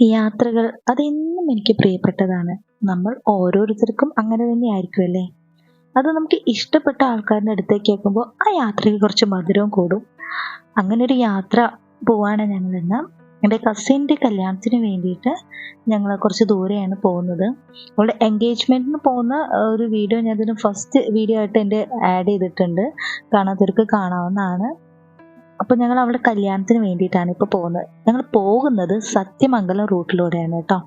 യാത്രകൾ അതെന്നും എനിക്ക് പ്രിയപ്പെട്ടതാണ്. നമ്മൾ ഓരോരുത്തർക്കും അങ്ങനെ തന്നെ ആയിരിക്കുമല്ലേ അത് നമുക്ക് ഇഷ്ടപ്പെട്ട ആൾക്കാരുടെ അടുത്തേക്ക് കേൾക്കുമ്പോൾ ആ യാത്രയ്ക്ക് കുറച്ച് മധുരവും കൂടും. അങ്ങനെ ഒരു യാത്ര പോവാണ് ഞങ്ങൾ ഇന്ന് എന്റെ കസിന്റെ കല്യാണത്തിന് വേണ്ടിയിട്ട് ഞങ്ങൾ കുറച്ച് ദൂരെയാണ് പോകുന്നത്. അവളുടെ എൻഗേജ്മെന്റിന് പോകുന്ന ഒരു വീഡിയോ ഞാൻ ഇതിന് ഫസ്റ്റ് വീഡിയോ ആയിട്ട് എന്റെ ആഡ് ചെയ്തിട്ടുണ്ട്. കാണാത്തവർക്ക് കാണാവുന്നതാണ്. അപ്പോൾ ഞങ്ങൾ അവളുടെ കല്യാണത്തിന് വേണ്ടിയിട്ടാണ് ഇപ്പൊ പോകുന്നത്. ഞങ്ങൾ പോകുന്നത് സത്യമംഗലം റൂട്ടിലൂടെയാണ് കേട്ടോ.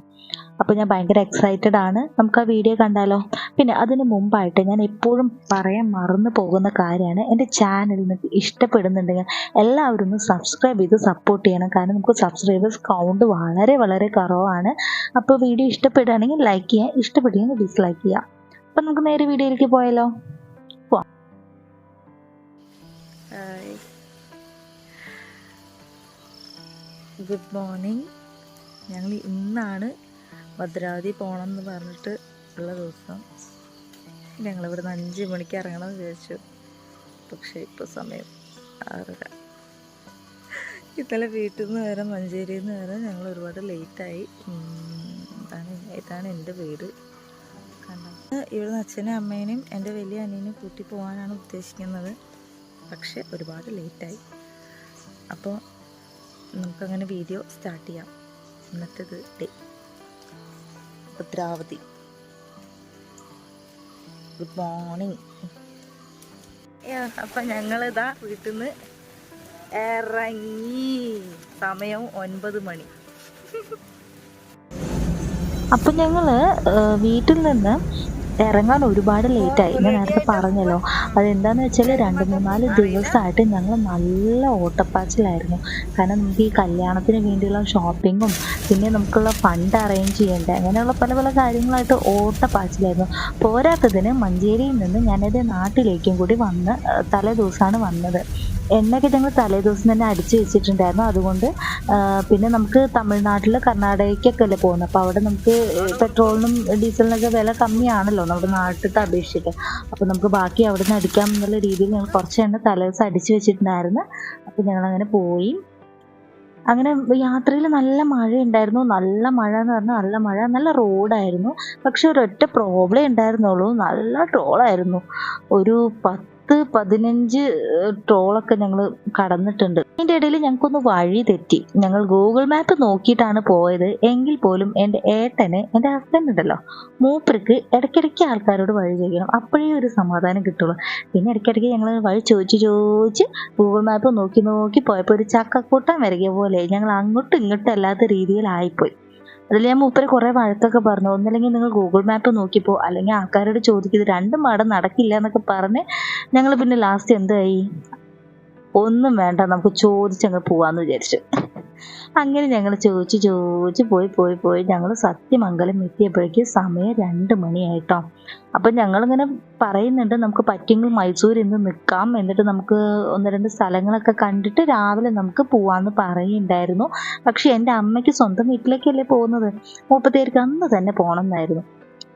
അപ്പോൾ ഞാൻ ഭയങ്കര എക്സൈറ്റഡ് ആണ്. നമുക്ക് ആ വീഡിയോ കണ്ടാലോ? പിന്നെ അതിന് മുമ്പായിട്ട് ഞാൻ എപ്പോഴും പറയാൻ മറന്നു പോകുന്ന കാര്യമാണ്. എന്റെ ചാനൽ നിങ്ങൾക്ക് ഇഷ്ടപ്പെടുന്നുണ്ടെങ്കിൽ എല്ലാവരും ഒന്ന് സബ്സ്ക്രൈബ് ചെയ്ത് സപ്പോർട്ട് ചെയ്യണം. കാരണം നമുക്ക് സബ്സ്ക്രൈബേഴ്സ് കൗണ്ട് വളരെ വളരെ കുറവാണ്. അപ്പോൾ വീഡിയോ ഇഷ്ടപ്പെടുകയാണെങ്കിൽ ലൈക്ക് ചെയ്യുക ഇഷ്ടപ്പെടുകയാണെങ്കിൽ ഡിസ്ലൈക്ക് ചെയ്യുക അപ്പം നമുക്ക് നേരെ വീഡിയോയിലേക്ക് പോയാലോ? ഗുഡ് മോർണിംഗ് ഞങ്ങൾ ഇന്നാണ് ഭദ്രാവതി പോകണം എന്ന് പറഞ്ഞിട്ട് ഉള്ള ദിവസം. ഞങ്ങൾ ഇവിടുന്ന് അഞ്ച് മണിക്ക് ഇറങ്ങണം വിചാരിച്ചു. പക്ഷേ ഇപ്പോൾ സമയം ആറര. ഇന്നലെ വീട്ടിൽ നിന്ന് വരെ മഞ്ചേരിയിൽ നിന്ന് വരെ ഞങ്ങൾ ഒരുപാട് ലേറ്റായി ഇതാണ് ഇതാണ് എന്റെ വീട്. കണ്ടത് ഇവിടുന്ന് അച്ഛനും അമ്മേനെയും എന്റെ വലിയ അനിയനെയും കൂട്ടി പോകാനാണ് ഉദ്ദേശിക്കുന്നത്. പക്ഷേ ഒരുപാട് ലേറ്റായി അപ്പോൾ നമുക്കങ്ങനെ വീഡിയോ സ്റ്റാർട്ട് ചെയ്യാം. ഇന്നത്തേത് ഡേ ഭദ്രാവതി ഗുഡ് മോർണിംഗ് അപ്പം ഞങ്ങളിതാ വീട്ടിൽ നിന്ന് ഇറങ്ങി. സമയം ഒൻപത് മണി. അപ്പം ഞങ്ങൾ വീട്ടിൽ നിന്ന് ഇറങ്ങാൻ ഒരുപാട് ലേറ്റായി ഞാൻ നേരത്തെ പറഞ്ഞല്ലോ. അതെന്താന്ന് വെച്ചാൽ രണ്ട് മൂന്നാൽ ദിവസമായിട്ട് ഞങ്ങൾ നല്ല ഓട്ടപ്പാച്ചിലായിരുന്നു. കാരണം നമുക്ക് ഈ കല്യാണത്തിന് വേണ്ടിയുള്ള ഷോപ്പിങ്ങും പിന്നെ നമുക്കുള്ള ഫണ്ട് അറേഞ്ച് ചെയ്യേണ്ട അങ്ങനെയുള്ള പല പല കാര്യങ്ങളായിട്ട് ഓട്ടപ്പാച്ചിലായിരുന്നു. പോരാത്തതിന് മഞ്ചേരിയിൽ നിന്ന് ഞാനത് നാട്ടിലേക്കും കൂടി വന്ന് തലേ ദിവസമാണ് വന്നത്. എണ്ണയൊക്കെ ഞങ്ങൾ തലേദിവസം തന്നെ അടിച്ചു വെച്ചിട്ടുണ്ടായിരുന്നു. അതുകൊണ്ട് പിന്നെ നമുക്ക് തമിഴ്നാട്ടിൽ കർണാടകയ്ക്കൊക്കെ അല്ലേ പോകുന്നത്. അപ്പോൾ അവിടെ നമുക്ക് പെട്രോളിനും ഡീസലിനൊക്കെ വില കമ്മിയാണല്ലോ നമ്മുടെ നാട്ടിലത്തെ അപേക്ഷിച്ചിട്ട്. അപ്പോൾ നമുക്ക് ബാക്കി അവിടെ നിന്ന് അടിക്കാം എന്നുള്ള രീതിയിൽ ഞങ്ങൾ കുറച്ച് എണ്ണ തലേദിവസം അടിച്ചു വെച്ചിട്ടുണ്ടായിരുന്നു. അപ്പോൾ ഞങ്ങൾ അങ്ങനെ പോയി. അങ്ങനെ യാത്രയിൽ നല്ല മഴ ഉണ്ടായിരുന്നു നല്ല മഴ എന്ന് പറഞ്ഞാൽ നല്ല മഴ നല്ല റോഡായിരുന്നു. പക്ഷെ ഒരൊറ്റ പ്രോബ്ലം ഉണ്ടായിരുന്നുള്ളൂ. നല്ല ട്രോളായിരുന്നു. ഒരു പത്ത് പതിനഞ്ച് ട്രോളൊക്കെ ഞങ്ങൾ കടന്നിട്ടുണ്ട്. അതിന്റെ ഇടയിൽ ഞങ്ങൾക്കൊന്ന് വഴി തെറ്റി. ഞങ്ങൾ ഗൂഗിൾ മാപ്പ് നോക്കിയിട്ടാണ് പോയത്. എങ്കിൽ പോലും എന്റെ ഏട്ടന് എന്റെ ഹസ്ബൻഡ് ഉണ്ടല്ലോ മൂപ്പർക്ക് ഇടയ്ക്കിടയ്ക്ക് ആൾക്കാരോട് വഴി ചോദിക്കണം. അപ്പോഴേ ഒരു സമാധാനം കിട്ടുള്ളൂ. പിന്നെ ഇടയ്ക്കിടയ്ക്ക് ഞങ്ങൾ വഴി ചോദിച്ച് ചോദിച്ച് ഗൂഗിൾ മാപ്പ് നോക്കി നോക്കി പോയപ്പോൾ ഒരു ചക്കക്കൂട്ടം വരകിയ പോലെ ഞങ്ങൾ അങ്ങോട്ടും ഇങ്ങോട്ടും അല്ലാത്ത രീതിയിലായിപ്പോയി. അതിൽ ഞാൻ മൂപ്പര് കുറേ വഴക്കൊക്കെ പറഞ്ഞു. ഒന്നല്ലെങ്കിൽ നിങ്ങൾ ഗൂഗിൾ മാപ്പ് നോക്കിപ്പോ. അല്ലെങ്കിൽ ആൾക്കാരോട് ചോദിക്കുന്നത് രണ്ടും പാടെ നടക്കില്ല എന്നൊക്കെ പറഞ്ഞ് ഞങ്ങൾ പിന്നെ ലാസ്റ്റ് എന്തായി ഒന്നും വേണ്ട നമുക്ക് ചോദിച്ചങ്ങ് പോവാന്ന് വിചാരിച്ചു. അങ്ങനെ ഞങ്ങൾ ചോദിച്ച് ചോദിച്ച് പോയി പോയി പോയി ഞങ്ങൾ സത്യമംഗലം എത്തിയപ്പോഴേക്കും സമയം രണ്ട് മണിയായിട്ടോ. അപ്പം ഞങ്ങളിങ്ങനെ പറയുന്നുണ്ട് നമുക്ക് പറ്റുമെങ്കിൽ മൈസൂർ ഇന്ന് നിൽക്കാം എന്നിട്ട് നമുക്ക് ഒന്ന് രണ്ട് സ്ഥലങ്ങളൊക്കെ കണ്ടിട്ട് രാവിലെ നമുക്ക് പോവാന്ന് പറയുണ്ടായിരുന്നു. പക്ഷെ എന്റെ അമ്മയ്ക്ക് സ്വന്തം വീട്ടിലേക്കല്ലേ പോകുന്നത്? മുപ്പത്തേർക്ക് അന്ന് തന്നെ പോകണം എന്നായിരുന്നു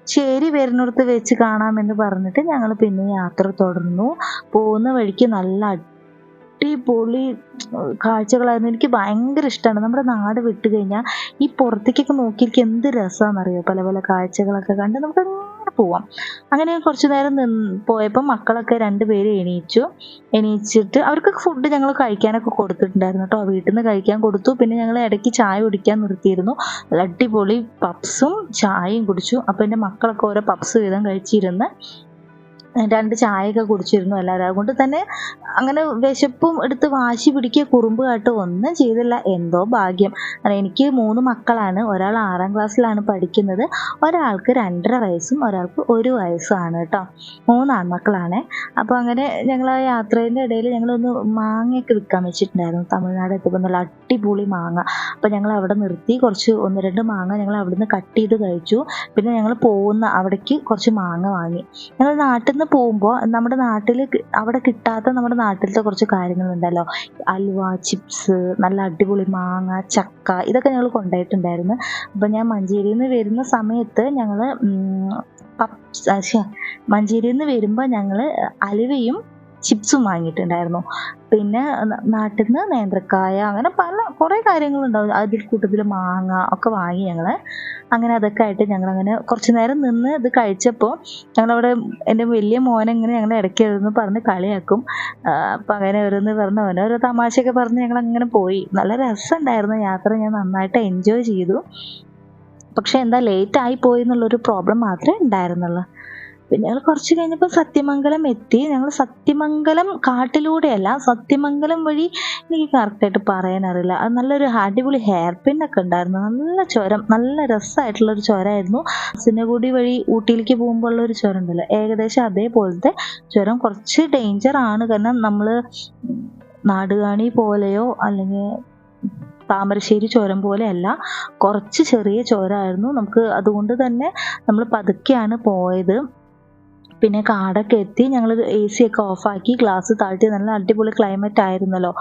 ശരി വരുന്നിടത്ത് വെച്ച് കാണാമെന്ന് പറഞ്ഞിട്ട് ഞങ്ങൾ പിന്നെ യാത്ര തുടർന്നു. പോകുന്ന വഴിക്ക് നല്ല അടിപൊളി കാഴ്ചകളായിരുന്നു. എനിക്ക് ഭയങ്കര ഇഷ്ടമാണ് നമ്മുടെ നാട് വിട്ടു കഴിഞ്ഞാൽ ഈ പുറത്തേക്കൊക്കെ നോക്കിയിരിക്കും എന്ത് രസമാണെന്നറിയോ പല പല കാഴ്ചകളൊക്കെ കണ്ട് നമുക്ക് പോവാം. അങ്ങനെ കുറച്ചു നേരം നിന്ന് പോയപ്പോൾ മക്കളൊക്കെ രണ്ടുപേരും എണീച്ചു. എണീച്ചിട്ട് അവർക്ക് ഫുഡ് ഞങ്ങൾ കഴിക്കാനൊക്കെ കൊടുത്തിട്ടുണ്ടായിരുന്നു കേട്ടോ. വീട്ടിൽ നിന്ന് കഴിക്കാൻ കൊടുത്തു. പിന്നെ ഞങ്ങൾ ഇടയ്ക്ക് ചായ കുടിക്കാൻ നിർത്തിയിരുന്നു. അടിപൊളി പപ്സും ചായയും കുടിച്ചു. അപ്പോൾ എന്റെ മക്കളൊക്കെ ഓരോ പപ്സ് വീതം കഴിച്ചിരുന്ന് രണ്ട് ചായയൊക്കെ കുടിച്ചിരുന്നു എല്ലാവരും. അതുകൊണ്ട് തന്നെ അങ്ങനെ വിശപ്പും എടുത്ത് വാശി പിടിക്കുക കുറുമ്പ് കാട്ടോ ഒന്നും ചെയ്തില്ല. എന്തോ ഭാഗ്യം. എനിക്ക് മൂന്ന് മക്കളാണ്. ഒരാൾ ആറാം ക്ലാസ്സിലാണ് പഠിക്കുന്നത്. ഒരാൾക്ക് രണ്ടര വയസ്സും ഒരാൾക്ക് ഒരു വയസ്സുമാണ് കേട്ടോ. മൂന്ന് ആൺമക്കളാണ്. അപ്പോൾ അങ്ങനെ ഞങ്ങൾ ആ യാത്രേന്റെ ഇടയിൽ ഞങ്ങളൊന്ന് മാങ്ങയൊക്കെ വിൽക്കാൻ വെച്ചിട്ടുണ്ടായിരുന്നു. തമിഴ്നാട് എത്തിയപ്പോൾ നല്ല അടിപൊളി മാങ്ങ. അപ്പോൾ ഞങ്ങൾ അവിടെ നിർത്തി. കുറച്ച് ഒന്ന് രണ്ട് മാങ്ങ ഞങ്ങൾ അവിടുന്ന് കട്ട് ചെയ്ത് കഴിച്ചു. പിന്നെ ഞങ്ങൾ പോകുന്ന അവിടേക്ക് കുറച്ച് മാങ്ങ വാങ്ങി. ഞങ്ങൾ നാട്ടിൽ പോകുമ്പോൾ നമ്മുടെ നാട്ടിൽ അവിടെ കിട്ടാത്ത നമ്മുടെ നാട്ടിലത്തെ കുറച്ച് കാര്യങ്ങളുണ്ടല്ലോ. അലുവ ചിപ്സ് നല്ല അടിപൊളി മാങ്ങ ചക്ക ഇതൊക്കെ ഞങ്ങൾ കൊണ്ടുപോയിട്ടുണ്ടായിരുന്നു. അപ്പം ഞാൻ മഞ്ചേരിയിൽ നിന്ന് വരുന്ന സമയത്ത് ഞങ്ങൾ മഞ്ചേരിയിൽ നിന്ന് വരുമ്പോൾ ഞങ്ങൾ അലുവയും ചിപ്സും വാങ്ങിയിട്ടുണ്ടായിരുന്നു. പിന്നെ നാട്ടിൽ നിന്ന് നേന്ത്രക്കായ അങ്ങനെ പല കുറേ കാര്യങ്ങളുണ്ടാവും. അതിൽ കൂട്ടത്തിൽ മാങ്ങ ഒക്കെ വാങ്ങി ഞങ്ങൾ അങ്ങനെ അതൊക്കെ ആയിട്ട് ഞങ്ങൾ അങ്ങനെ കുറച്ച് നേരം നിന്ന് ഇത് കഴിച്ചപ്പോൾ ഞങ്ങളവിടെ എന്റെ വലിയ മോനെങ്ങനെ ഞങ്ങൾ ഇടയ്ക്ക് ഇരുന്ന് പറഞ്ഞ് കളിയാക്കും. അപ്പം അങ്ങനെ ഓരോന്ന് പറഞ്ഞ് ഓരോരോ തമാശയൊക്കെ പറഞ്ഞ് ഞങ്ങൾ അങ്ങനെ പോയി. നല്ല രസമുണ്ടായിരുന്നു യാത്ര ഞാൻ നന്നായിട്ട് എൻജോയ് ചെയ്തു. പക്ഷെ എന്താ ലേറ്റ് ആയി പോയി എന്നുള്ളൊരു പ്രോബ്ലം മാത്രമേ ഉണ്ടായിരുന്നുള്ളൂ. പിന്നെ ഞങ്ങൾ കുറച്ച് കഴിഞ്ഞപ്പോൾ സത്യമംഗലം എത്തി. ഞങ്ങൾ സത്യമംഗലം കാട്ടിലൂടെയല്ല സത്യമംഗലം വഴി എനിക്ക് കറക്റ്റായിട്ട് പറയാനറിയില്ല അത് നല്ലൊരു അടിപൊളി ഹെയർ പിന്നൊക്കെ ഉണ്ടായിരുന്നു. നല്ല ചുരം നല്ല രസമായിട്ടുള്ള ഒരു ചുരമായിരുന്നു. സിനഗുഡി വഴി ഊട്ടിയിലേക്ക് പോകുമ്പോൾ ഉള്ള ഒരു ചുരം ഉണ്ടല്ലോ ഏകദേശം അതേപോലത്തെ ചുരം. കുറച്ച് ഡേഞ്ചർ ആണ്. കാരണം നമ്മൾ നാടുകാണി പോലെയോ അല്ലെങ്കിൽ താമരശ്ശേരി ചുരം പോലെയല്ല കുറച്ച് ചെറിയ ചുരമായിരുന്നു. നമുക്ക് അതുകൊണ്ട് തന്നെ നമ്മൾ പതുക്കെയാണ് പോയത്. പിന്നെ കാടൊക്കെ എത്തി ഞങ്ങൾ എ സി ഒക്കെ ഓഫാക്കി ഗ്ലാസ് താഴ്ത്തി നല്ല അടിപൊളി ക്ലൈമറ്റ് ആയിരുന്നല്ലോ.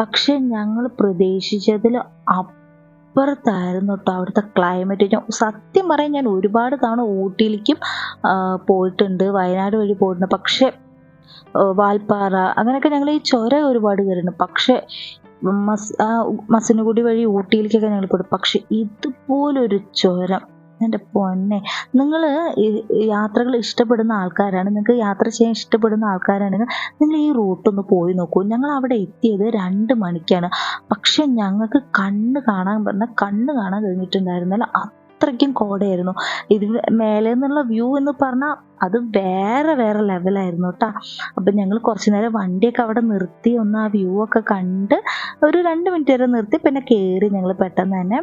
പക്ഷെ ഞങ്ങൾ പ്രതീക്ഷിച്ചതിൽ അപ്പുറത്തായിരുന്നു കേട്ടോ അവിടുത്തെ ക്ലൈമറ്റ് ഞാൻ സത്യം പറയാൻ ഞാൻ ഒരുപാട് തവണ ഊട്ടിയിലേക്കും പോയിട്ടുണ്ട് വയനാട് വഴി പോയിട്ടുണ്ട്. പക്ഷെ വാൽപ്പാറ അങ്ങനെയൊക്കെ ഞങ്ങൾ ഈ ചൊര ഒരുപാട് കയറിയിട്ടുണ്ട്. പക്ഷെ മസ് മസനഗുഡി വഴി ഊട്ടിയിലേക്കൊക്കെ ഞങ്ങൾ പോയിട്ടുണ്ട്. പക്ഷെ ഇതുപോലൊരു ചുരം എന്റെ പൊന്നെ. നിങ്ങൾ യാത്രകൾ ഇഷ്ടപ്പെടുന്ന ആൾക്കാരാണ്. നിങ്ങൾക്ക് യാത്ര ചെയ്യാൻ ഇഷ്ടപ്പെടുന്ന ആൾക്കാരാണെങ്കിൽ നിങ്ങൾ ഈ റൂട്ടൊന്ന് പോയി നോക്കൂ. ഞങ്ങൾ അവിടെ എത്തിയത് രണ്ട് മണിക്കാണ്. പക്ഷെ ഞങ്ങൾക്ക് കണ്ണ് കാണാൻ പറഞ്ഞാൽ കണ്ണ് കാണാൻ കഴിഞ്ഞിട്ടുണ്ടായിരുന്നില്ല. അത്രയ്ക്കും കോടയായിരുന്നു. ഇത് മേലെ നിന്നുള്ള വ്യൂ എന്ന് പറഞ്ഞാൽ അത് വേറെ വേറെ ലെവലായിരുന്നു കേട്ടോ അപ്പം ഞങ്ങൾ കുറച്ച് നേരം വണ്ടിയൊക്കെ അവിടെ നിർത്തി ഒന്ന് ആ വ്യൂ ഒക്കെ കണ്ട് ഒരു രണ്ട് മിനിറ്റ് വരെ നിർത്തി പിന്നെ കയറി ഞങ്ങൾ പെട്ടെന്ന് തന്നെ.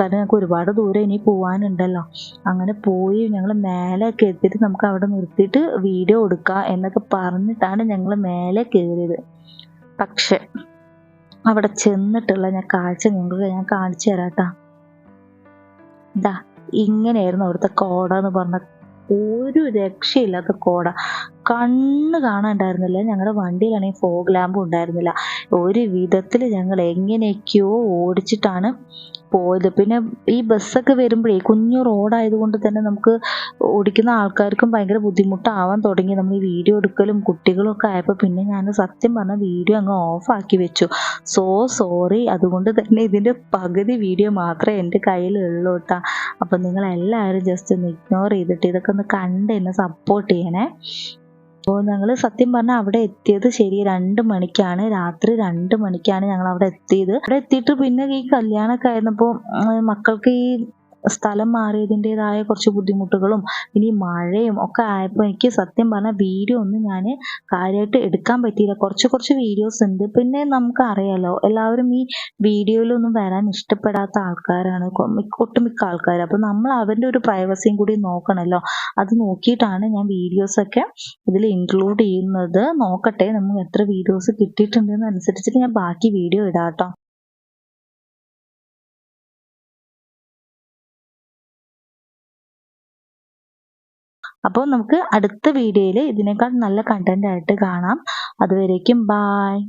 കാരണം ഞങ്ങൾക്ക് ഒരുപാട് ദൂരം ഇനി പോകാനുണ്ടല്ലോ അങ്ങനെ പോയി ഞങ്ങൾ മേലെയൊക്കെ എത്തിയിട്ട് നമുക്ക് അവിടെ നിർത്തിയിട്ട് വീഡിയോ എടുക്കാം എന്നൊക്കെ പറഞ്ഞിട്ടാണ് ഞങ്ങൾ മേലെ കയറിയത് പക്ഷെ അവിടെ ചെന്നിട്ടുള്ള ഞാൻ കാഴ്ച നിങ്ങൾക്ക് ഞാൻ കാണിച്ചു തരാം കേട്ടോ ഇതാ ഇങ്ങനെയായിരുന്നു അവിടുത്തെ കോട എന്ന് പറഞ്ഞ ഒരു രക്ഷയില്ലാത്ത കോട. കണ്ണ് കാണാണ്ടായിരുന്നില്ല. ഞങ്ങളുടെ വണ്ടിയിലാണെങ്കിൽ ഫോഗ് ലാമ്പും ഉണ്ടായിരുന്നില്ല. ഒരു വിധത്തിൽ ഞങ്ങൾ എങ്ങനെയൊക്കെയോ ഓടിച്ചിട്ടാണ് പോയത്. പിന്നെ ഈ ബസ്സൊക്കെ വരുമ്പോഴേ കുഞ്ഞു റോഡായതുകൊണ്ട് തന്നെ നമുക്ക് ഓടിക്കുന്ന ആൾക്കാർക്കും ഭയങ്കര ബുദ്ധിമുട്ടാവാൻ തുടങ്ങി. നമ്മൾ ഈ വീഡിയോ എടുക്കലും കുട്ടികളും ഒക്കെ ആയപ്പോൾ പിന്നെ ഞാൻ സത്യം പറഞ്ഞ വീഡിയോ അങ്ങ് ഓഫാക്കി വെച്ചു. So sorry. അതുകൊണ്ട് തന്നെ ഇതിന്റെ പകുതി വീഡിയോ മാത്രമേ എന്റെ കയ്യിലുള്ളൂ കേട്ടോ. അപ്പം നിങ്ങളെല്ലാവരും ജസ്റ്റ് ഒന്ന് ഇഗ്നോർ ചെയ്തിട്ട് ഇതൊക്കെ ഒന്ന് കണ്ട് എന്നെ സപ്പോർട്ട് ചെയ്യണേ. അപ്പോൾ ഞങ്ങൾ സത്യം പറഞ്ഞാൽ അവിടെ എത്തിയത് ശരി രണ്ട് മണിക്കാണ്. രാത്രി രണ്ട് മണിക്കാണ് ഞങ്ങൾ അവിടെ എത്തിയത്. അവിടെ എത്തിയിട്ട് പിന്നെ ഈ കല്യാണമൊക്കെ ആയിരുന്നപ്പോൾ മക്കൾക്ക് ഈ സ്ഥലം മാറിയതിന്റെതായ കുറച്ച് ബുദ്ധിമുട്ടുകളും ഇനി മഴയും ഒക്കെ ആയപ്പോൾ എനിക്ക് സത്യം പറഞ്ഞാൽ വീഡിയോ ഒന്നും ഞാൻ കാര്യമായിട്ട് എടുക്കാൻ പറ്റിയില്ല. കുറച്ച് കുറച്ച് വീഡിയോസ് ഉണ്ട്. പിന്നെ നമുക്ക് അറിയാലോ എല്ലാവരും ഈ വീഡിയോയിലൊന്നും വരാൻ ഇഷ്ടപ്പെടാത്ത ആൾക്കാരാണ് ഒട്ടുമിക്ക ആൾക്കാർ അപ്പോൾ നമ്മൾ അവരുടെ ഒരു പ്രൈവസിയും കൂടി നോക്കണല്ലോ. അത് നോക്കിയിട്ടാണ് ഞാൻ വീഡിയോസ് ഒക്കെ ഇതിൽ ഇൻക്ലൂഡ് ചെയ്യുന്നത്. നോക്കട്ടെ നമുക്ക് എത്ര വീഡിയോസ് കിട്ടിയിട്ടുണ്ടെന്ന് അനുസരിച്ചിട്ട് ഞാൻ ബാക്കി വീഡിയോ ഇടാം അപ്പോൾ നമുക്ക് അടുത്ത വീഡിയോയിൽ ഇതിനേക്കാൾ നല്ല കണ്ടന്റ് ആയിട്ട് കാണാം. അതുവരേക്കും ബായ്